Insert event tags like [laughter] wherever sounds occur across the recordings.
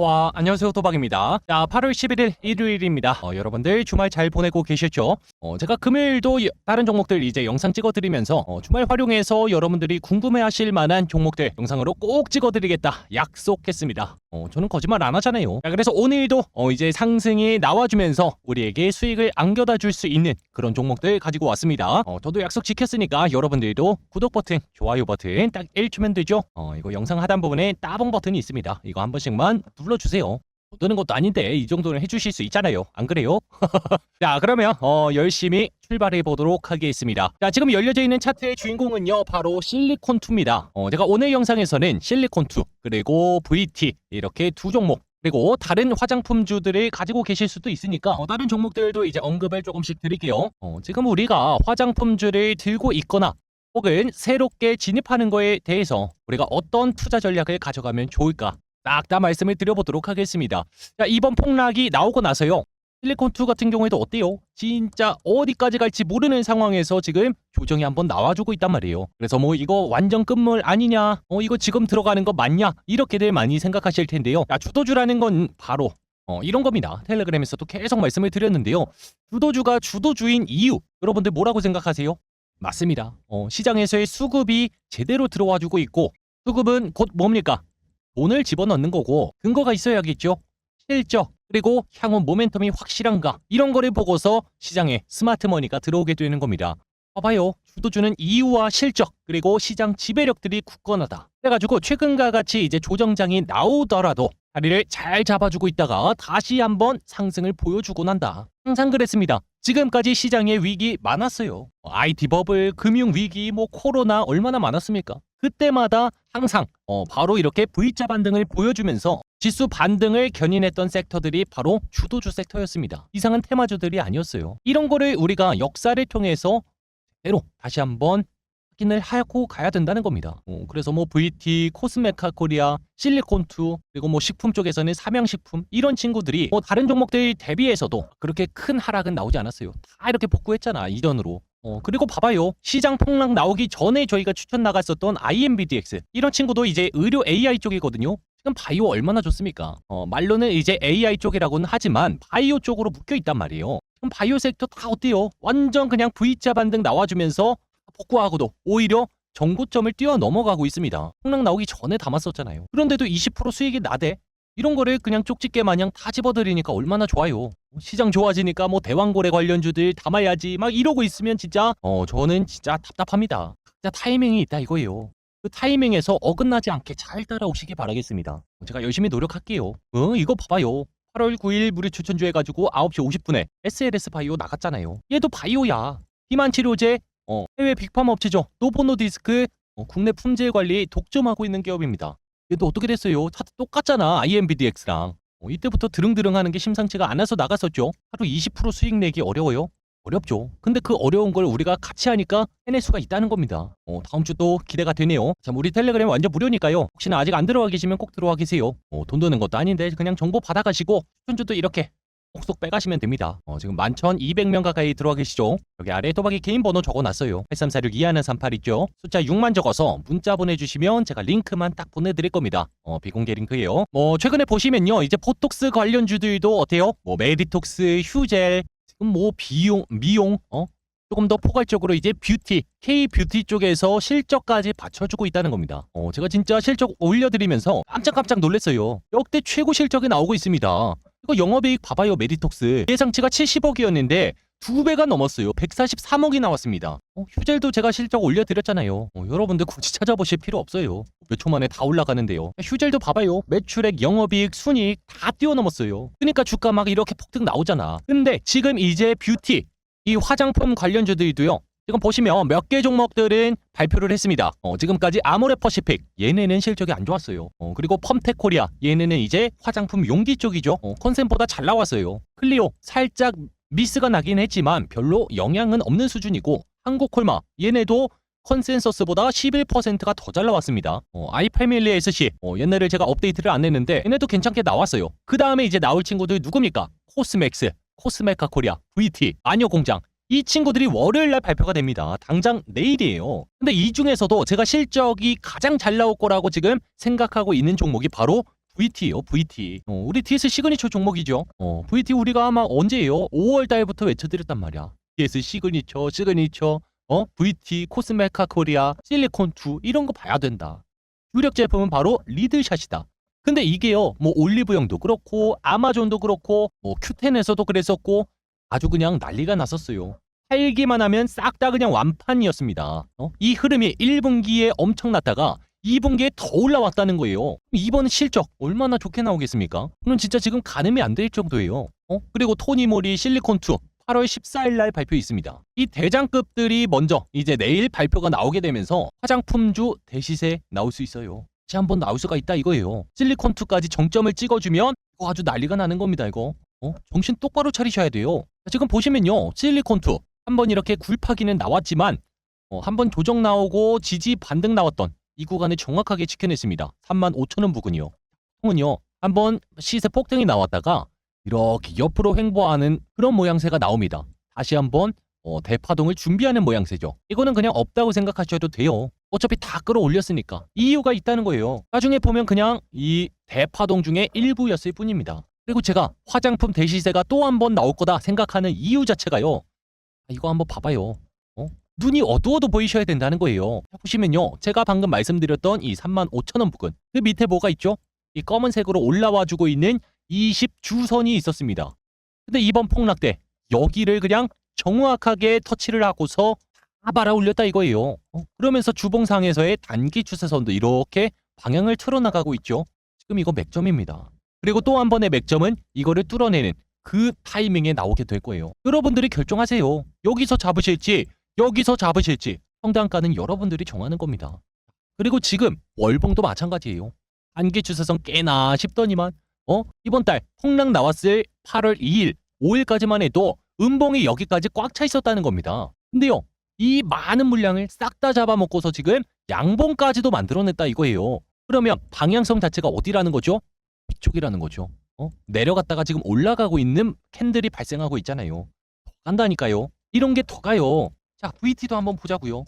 와, 안녕하세요. 도박입니다. 자, 8월 11일 일요일입니다. 어, 여러분들 주말 잘 보내고 계셨죠? 어, 제가 금요일도 여- 다른 종목들 이제 영상 찍어드리면서 어, 주말 활용해서 여러분들이 궁금해하실 만한 종목들 영상으로 꼭 찍어드리겠다 약속했습니다. 어, 저는 거짓말 안 하잖아요. 자, 그래서 오늘도 어, 이제 상승이 나와주면서 우리에게 수익을 안겨다 줄 수 있는 그런 종목들 가지고 왔습니다. 어, 저도 약속 지켰으니까 여러분들도 구독 버튼, 좋아요 버튼 딱 1초면 되죠? 어, 이거 영상 하단 부분에 따봉 버튼이 있습니다. 이거 한 번씩만 눌러주세요. 뜨는 것도 아닌데 이 정도는 해주실 수 있잖아요. 안 그래요? [laughs] 자 그러면 어, 열심히 출발해 보도록 하겠습니다. 자 지금 열려져 있는 차트의 주인공은요 바로 실리콘2입니다. 어, 제가 오늘 영상에서는 실리콘2 그리고 VT 이렇게 두 종목 그리고 다른 화장품주들을 가지고 계실 수도 있으니까 어, 다른 종목들도 이제 언급을 조금씩 드릴게요. 어, 지금 우리가 화장품주를 들고 있거나 혹은 새롭게 진입하는 거에 대해서 우리가 어떤 투자 전략을 가져가면 좋을까 딱 다 말씀을 드려보도록 하겠습니다. 자, 이번 폭락이 나오고 나서요. 실리콘2 같은 경우에도 어때요? 진짜 어디까지 갈지 모르는 상황에서 지금 조정이 한번 나와주고 있단 말이에요. 그래서 뭐 이거 완전 끝물 아니냐? 어, 이거 지금 들어가는 거 맞냐? 이렇게들 많이 생각하실 텐데요. 자, 주도주라는 건 바로 어, 이런 겁니다. 텔레그램에서도 계속 말씀을 드렸는데요. 주도주가 주도주인 이유, 여러분들 뭐라고 생각하세요? 맞습니다. 어, 시장에서의 수급이 제대로 들어와주고 있고, 수급은 곧 뭡니까? 돈을 집어넣는 거고, 근거가 있어야겠죠? 실적, 그리고 향후 모멘텀이 확실한가? 이런 거를 보고서 시장에 스마트 머니가 들어오게 되는 겁니다. 봐봐요. 주도주는 이유와 실적, 그리고 시장 지배력들이 굳건하다. 그래가지고 최근과 같이 이제 조정장이 나오더라도 자리를 잘 잡아주고 있다가 다시 한번 상승을 보여주고 난다. 항상 그랬습니다. 지금까지 시장에 위기 많았어요. IT 버블, 금융 위기, 뭐 코로나 얼마나 많았습니까? 그때마다 항상 어, 바로 이렇게 V자 반등을 보여주면서 지수 반등을 견인했던 섹터들이 바로 주도주 섹터였습니다. 이상한 테마주들이 아니었어요. 이런 거를 우리가 역사를 통해서 제대로 다시 한번 확인을 하고 가야 된다는 겁니다. 어, 그래서 뭐 VT, 코스메카 코리아, 실리콘2 그리고 뭐 식품 쪽에서는 삼양식품 이런 친구들이 뭐 다른 종목들 대비해서도 그렇게 큰 하락은 나오지 않았어요. 다 이렇게 복구했잖아 이전으로. 어, 그리고 봐봐요. 시장 폭락 나오기 전에 저희가 추천 나갔었던 IMBDX. 이런 친구도 이제 의료 AI 쪽이거든요. 지금 바이오 얼마나 좋습니까? 어, 말로는 이제 AI 쪽이라고는 하지만 바이오 쪽으로 묶여 있단 말이에요. 그럼 바이오 섹터 다 어때요? 완전 그냥 V자 반등 나와주면서 복구하고도 오히려 정고점을 뛰어 넘어가고 있습니다. 폭락 나오기 전에 담았었잖아요. 그런데도 20% 수익이 나대? 이런 거를 그냥 쪽집게 마냥 다 집어들이니까 얼마나 좋아요. 시장 좋아지니까 뭐 대왕고래 관련주들 담아야지 막 이러고 있으면 진짜 어 저는 진짜 답답합니다. 진짜 타이밍이 있다 이거예요. 그 타이밍에서 어긋나지 않게 잘 따라오시기 바라겠습니다. 제가 열심히 노력할게요. 어 이거 봐봐요. 8월 9일 무료 추천주 해가지고 9시 50분에 SLS 바이오 나갔잖아요. 얘도 바이오야. 비만 치료제 어, 해외 빅파마 업체죠. 노보노디스크 어, 국내 품질 관리 독점하고 있는 기업입니다. 얘도 어떻게 됐어요? 차트 똑같잖아. IMBDX랑. 어, 이때부터 드릉드릉 하는 게 심상치가 않아서 나갔었죠. 하루 20% 수익 내기 어려워요? 어렵죠. 근데 그 어려운 걸 우리가 같이 하니까 해낼 수가 있다는 겁니다. 어, 다음 주 또 기대가 되네요. 자, 우리 텔레그램 완전 무료니까요. 혹시나 아직 안 들어와 계시면 꼭 들어와 계세요. 어, 돈 드는 것도 아닌데 그냥 정보 받아가시고 추천주도 이렇게 쏙쏙 빼가시면 됩니다. 어, 지금 11,200명 가까이 들어와 계시죠? 여기 아래 도박이 개인 번호 적어놨어요. 8346 2하는38 있죠? 숫자 6만 적어서 문자 보내주시면 제가 링크만 딱 보내드릴 겁니다. 어, 비공개 링크예요. 뭐 최근에 보시면요. 이제 포톡스 관련 주들도 어때요? 뭐 메디톡스, 휴젤, 지금 뭐 비용, 미용, 어? 조금 더 포괄적으로 이제 뷰티, K 뷰티 쪽에서 실적까지 받쳐주고 있다는 겁니다. 어, 제가 진짜 실적 올려드리면서 깜짝깜짝 놀랐어요. 역대 최고 실적이 나오고 있습니다. 이거 영업이익 봐봐요 메디톡스 예상치가 70억이었는데 두 배가 넘었어요 143억이 나왔습니다 어, 휴젤도 제가 실적 올려드렸잖아요 어, 여러분들 굳이 찾아보실 필요 없어요 몇 초 만에 다 올라가는데요 휴젤도 봐봐요 매출액 영업이익 순이익 다 뛰어넘었어요 그러니까 주가 막 이렇게 폭등 나오잖아 근데 지금 이제 뷰티 이 화장품 관련주들도요 지금 보시면 몇 개 종목들은 발표를 했습니다. 어, 지금까지 아모레 퍼시픽 얘네는 실적이 안 좋았어요. 어, 그리고 펌텍 코리아 얘네는 이제 화장품 용기 쪽이죠. 어, 컨셉보다 잘 나왔어요. 클리오 살짝 미스가 나긴 했지만 별로 영향은 없는 수준이고 한국콜마 얘네도 컨센서스보다 11%가 더 잘 나왔습니다. 어, 아이패밀리 SC 어, 옛날에 제가 업데이트를 안 했는데 얘네도 괜찮게 나왔어요. 그 다음에 이제 나올 친구들 누굽니까? 코스맥스, 코스메카 코리아, VT, 마녀 공장 이 친구들이 월요일 날 발표가 됩니다. 당장 내일이에요. 근데 이 중에서도 제가 실적이 가장 잘 나올 거라고 지금 생각하고 있는 종목이 바로 VT요, VT. 어, 우리 TS 시그니처 종목이죠. 어, VT 우리가 아마 언제예요? 5월 달부터 외쳐드렸단 말이야. TS 시그니처, 시그니처, 어, VT, 코스메카 코리아, 실리콘2 이런 거 봐야 된다. 유력 제품은 바로 리드샷이다. 근데 이게요, 뭐 올리브영도 그렇고 아마존도 그렇고 뭐 큐텐에서도 그랬었고 아주 그냥 난리가 났었어요. 팔기만 하면 싹 다 그냥 완판이었습니다. 어? 이 흐름이 1분기에 엄청났다가 2분기에 더 올라왔다는 거예요. 이번 실적 얼마나 좋게 나오겠습니까? 그럼 진짜 지금 가늠이 안 될 정도예요. 어? 그리고 토니모리 실리콘2 8월 14일 날 발표 있습니다. 이 대장급들이 먼저 이제 내일 발표가 나오게 되면서 화장품주 대시세 나올 수 있어요. 다시 한번 나올 수가 있다 이거예요. 실리콘2까지 정점을 찍어주면 이거 아주 난리가 나는 겁니다 이거. 어? 정신 똑바로 차리셔야 돼요. 지금 보시면요. 실리콘2 한 번 이렇게 굴파기는 나왔지만 어, 한번 조정 나오고 지지 반등 나왔던 이 구간을 정확하게 지켜냈습니다. 35,000원 부근이요. 통은요. 한번 시세 폭등이 나왔다가 이렇게 옆으로 횡보하는 그런 모양새가 나옵니다. 다시 한번 어, 대파동을 준비하는 모양새죠. 이거는 그냥 없다고 생각하셔도 돼요. 어차피 다 끌어올렸으니까 이유가 있다는 거예요. 나중에 보면 그냥 이 대파동 중에 일부였을 뿐입니다. 그리고 제가 화장품 대시세가 또 한 번 나올 거다 생각하는 이유 자체가요. 아, 이거 한번 봐봐요. 어? 눈이 어두워도 보이셔야 된다는 거예요. 자, 보시면요. 제가 방금 말씀드렸던 이 35,000원 부근. 그 밑에 뭐가 있죠? 이 검은색으로 올라와 주고 있는 20주선이 있었습니다. 근데 이번 폭락 때 여기를 그냥 정확하게 터치를 하고서 다 말아 올렸다 이거예요. 어? 그러면서 주봉상에서의 단기 추세선도 이렇게 방향을 틀어나가고 있죠. 지금 이거 맥점입니다. 그리고 또 한 번의 맥점은 이거를 뚫어내는 그 타이밍에 나오게 될 거예요. 여러분들이 결정하세요. 여기서 잡으실지 여기서 잡으실지 성당가는 여러분들이 정하는 겁니다. 그리고 지금 월봉도 마찬가지예요. 단기 추세선 깨나 싶더니만 어 이번 달 폭락 나왔을 8월 2일 5일까지만 해도 음봉이 여기까지 꽉 차 있었다는 겁니다. 근데요 이 많은 물량을 싹 다 잡아먹고서 지금 양봉까지도 만들어냈다 이거예요. 그러면 방향성 자체가 어디라는 거죠? 이쪽이라는 거죠. 어? 내려갔다가 지금 올라가고 있는 캔들이 발생하고 있잖아요. 더 간다니까요. 이런 게 더 가요. 자, VT도 한번 보자고요.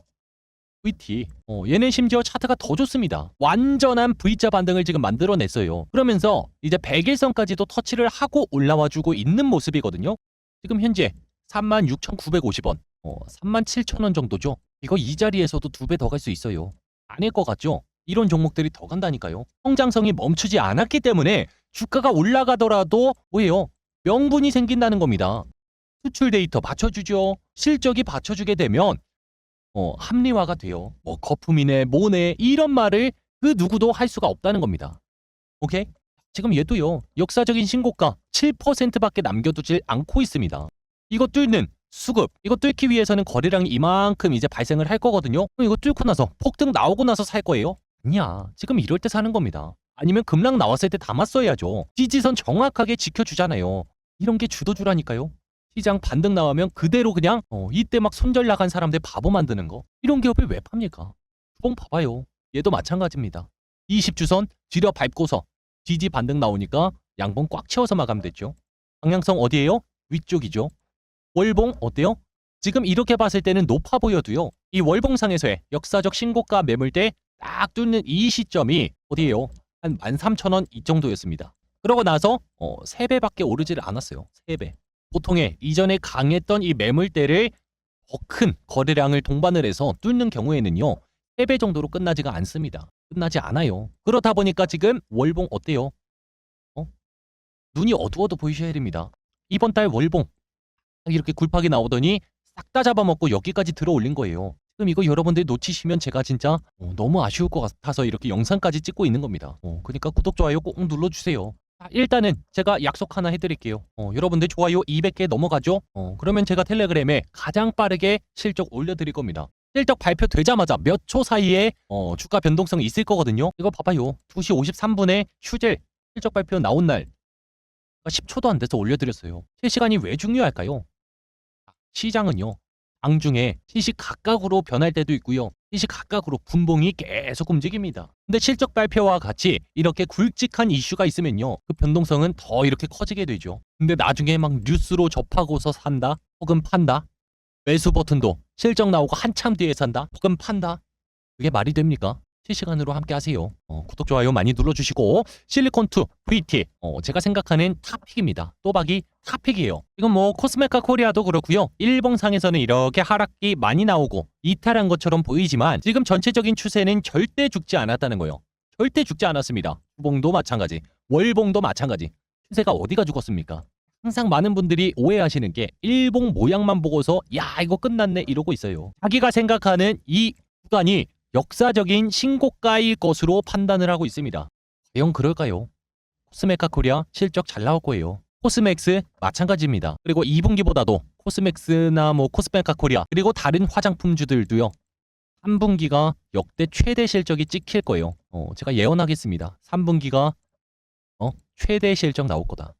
VT. 어, 얘는 심지어 차트가 더 좋습니다. 완전한 V자 반등을 지금 만들어냈어요. 그러면서 이제 100일선까지도 터치를 하고 올라와주고 있는 모습이거든요. 지금 현재 36,950원, 어, 37,000원 정도죠. 이거 이 자리에서도 두 배 더 갈 수 있어요. 아닐 것 같죠? 이런 종목들이 더 간다니까요. 성장성이 멈추지 않았기 때문에 주가가 올라가더라도 뭐예요? 명분이 생긴다는 겁니다. 수출 데이터 받쳐주죠. 실적이 받쳐주게 되면 어, 합리화가 돼요. 뭐 거품이네, 뭐네 이런 말을 그 누구도 할 수가 없다는 겁니다. 오케이? 지금 얘도요. 역사적인 신고가 7%밖에 남겨두질 않고 있습니다. 이거 뚫는 수급, 이거 뚫기 위해서는 거래량이 이만큼 이제 발생을 할 거거든요. 이거 뚫고 나서 폭등 나오고 나서 살 거예요? 아니야. 지금 이럴 때 사는 겁니다. 아니면 급락 나왔을 때 담았어야죠. 지지선 정확하게 지켜주잖아요. 이런 게 주도주라니까요. 시장 반등 나오면 그대로 그냥 어, 이때 막 손절 나간 사람들 바보 만드는 거. 이런 기업을 왜 팝니까? 주봉 봐봐요. 얘도 마찬가지입니다. 20주선 뒤려 밟고서 지지 반등 나오니까 양봉 꽉 채워서 마감됐죠. 방향성 어디예요? 위쪽이죠. 월봉 어때요? 지금 이렇게 봤을 때는 높아 보여도요. 이 월봉상에서의 역사적 신고가 매물대 딱 뚫는 이 시점이 어디예요? 한 13,000원 이 정도였습니다. 그러고 나서 어, 3배밖에 오르지를 않았어요. 3배. 보통의 이전에 강했던 이 매물대를 더 큰 거래량을 동반을 해서 뚫는 경우에는요. 3배 정도로 끝나지가 않습니다. 끝나지 않아요. 그렇다 보니까 지금 월봉 어때요? 어? 눈이 어두워도 보이셔야 됩니다. 이번 달 월봉 딱 이렇게 굴팍이 나오더니 싹 다 잡아먹고 여기까지 들어 올린 거예요. 지금 이거 여러분들 놓치시면 제가 진짜 어, 너무 아쉬울 것 같아서 이렇게 영상까지 찍고 있는 겁니다. 어, 그러니까 구독, 좋아요 꼭 눌러주세요. 자, 일단은 제가 약속 하나 해드릴게요. 어, 여러분들 좋아요 200개 넘어가죠? 어, 그러면 제가 텔레그램에 가장 빠르게 실적 올려드릴 겁니다. 실적 발표되자마자 몇 초 사이에 어, 주가 변동성이 있을 거거든요. 이거 봐봐요. 2시 53분에 휴젤 실적 발표 나온 날 10초도 안 돼서 올려드렸어요. 실시간이 왜 중요할까요? 시장은요. 방중에 시시 각각으로 변할 때도 있고요. 시시 각각으로 분봉이 계속 움직입니다. 근데 실적 발표와 같이 이렇게 굵직한 이슈가 있으면요. 그 변동성은 더 이렇게 커지게 되죠. 근데 나중에 막 뉴스로 접하고서 산다? 혹은 판다? 매수 버튼도 실적 나오고 한참 뒤에 산다? 혹은 판다? 그게 말이 됩니까? 실시간으로 함께 하세요. 어, 구독 좋아요 많이 눌러주시고 실리콘2 VT 어, 제가 생각하는 탑픽입니다. 또박이 탑픽이에요. 이건 뭐 코스메카 코리아도 그렇고요. 일봉상에서는 이렇게 하락기 많이 나오고 이탈한 것처럼 보이지만 지금 전체적인 추세는 절대 죽지 않았다는 거예요. 절대 죽지 않았습니다. 주봉도 마찬가지, 월봉도 마찬가지. 추세가 어디가 죽었습니까? 항상 많은 분들이 오해하시는 게 일봉 모양만 보고서 야 이거 끝났네 이러고 있어요. 자기가 생각하는 이 구간이 역사적인 신고가일 것으로 판단을 하고 있습니다. 과연 그럴까요? 코스메카 코리아 실적 잘 나올 거예요. 코스맥스 마찬가지입니다. 그리고 2분기보다도 코스맥스나 뭐 코스메카 코리아 그리고 다른 화장품주들도요. 3분기가 역대 최대 실적이 찍힐 거예요. 어, 제가 예언하겠습니다. 3분기가 어, 최대 실적 나올 거다.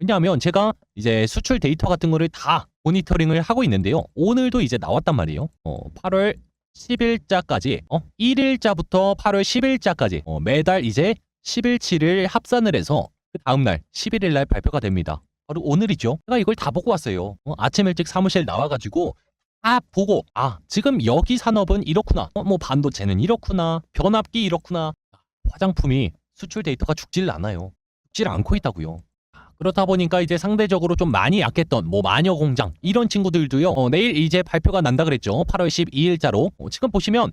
왜냐하면 제가 이제 수출 데이터 같은 거를 다 모니터링을 하고 있는데요. 오늘도 이제 나왔단 말이에요. 어, 8월 10일자까지, 어, 1일자부터 8월 10일자까지 어, 매달 이제 10일치를 합산을 해서 그 다음날 11일 날 발표가 됩니다. 바로 오늘이죠. 제가 이걸 다 보고 왔어요. 어, 아침 일찍 사무실 나와가지고 다 보고 아 지금 여기 산업은 이렇구나. 어, 뭐 반도체는 이렇구나. 변압기 이렇구나. 화장품이 수출 데이터가 죽질 않아요. 죽질 않고 있다고요. 그렇다 보니까 이제 상대적으로 좀 많이 약했던 뭐 마녀 공장 이런 친구들도요. 어, 내일 이제 발표가 난다 그랬죠. 8월 12일자로 어, 지금 보시면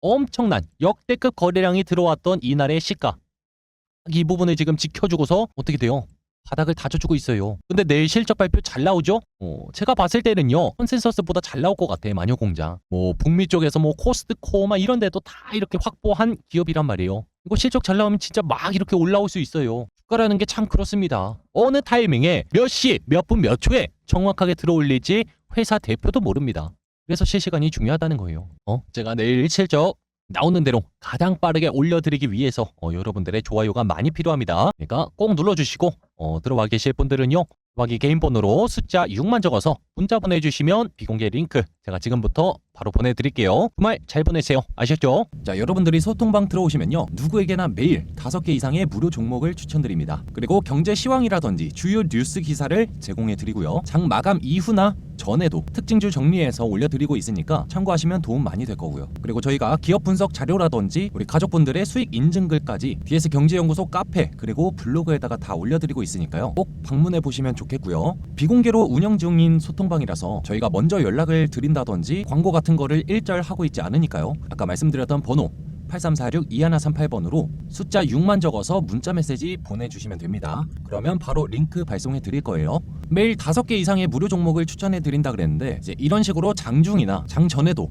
엄청난 역대급 거래량이 들어왔던 이날의 시가 이 부분을 지금 지켜주고서 어떻게 돼요? 바닥을 다져주고 있어요. 근데 내일 실적 발표 잘 나오죠? 어, 제가 봤을 때는요 컨센서스보다 잘 나올 것 같아 마녀 공장. 뭐 북미 쪽에서 뭐 코스트코 막 이런 데도 다 이렇게 확보한 기업이란 말이에요. 이거 실적 잘 나오면 진짜 막 이렇게 올라올 수 있어요. 주가라는 게 참 그렇습니다. 어느 타이밍에 몇 시, 몇 분, 몇 초에 정확하게 들어올릴지 회사 대표도 모릅니다. 그래서 실시간이 중요하다는 거예요. 어, 제가 내일 실적 나오는 대로 가장 빠르게 올려드리기 위해서 어, 여러분들의 좋아요가 많이 필요합니다. 그러니까 꼭 눌러주시고 어, 들어와 계실 분들은요. 들어가기 개인 번호로 숫자 6만 적어서 문자 보내주시면 비공개 링크 제가 지금부터 바로 보내드릴게요. 주말 잘 보내세요. 아셨죠? 자 여러분들이 소통방 들어오시면요. 누구에게나 매일 5개 이상의 무료 종목을 추천드립니다. 그리고 경제 시황이라든지 주요 뉴스 기사를 제공해 드리고요. 장 마감 이후나 전에도 특징주 정리해서 올려드리고 있으니까 참고하시면 도움 많이 될 거고요. 그리고 저희가 기업 분석 자료라든지 우리 가족분들의 수익 인증글까지 DS 경제연구소 카페 그리고 블로그에다가 다 올려드리고 있으니까요. 꼭 방문해 보시면 좋겠고요. 비공개로 운영 중인 소통방이라서 저희가 먼저 연락을 드린다든지 광고 같은 거를 일절 하고 있지 않으니까요. 아까 말씀드렸던 번호 8346-2138번으로 숫자 6만 적어서 문자 메시지 보내주시면 됩니다. 그러면 바로 링크 발송해 드릴 거예요. 매일 5개 이상의 무료 종목을 추천해 드린다 그랬는데 이제 이런 식으로 장 중이나 장 전에도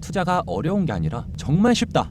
투자가 어려운 게 아니라 정말 쉽다.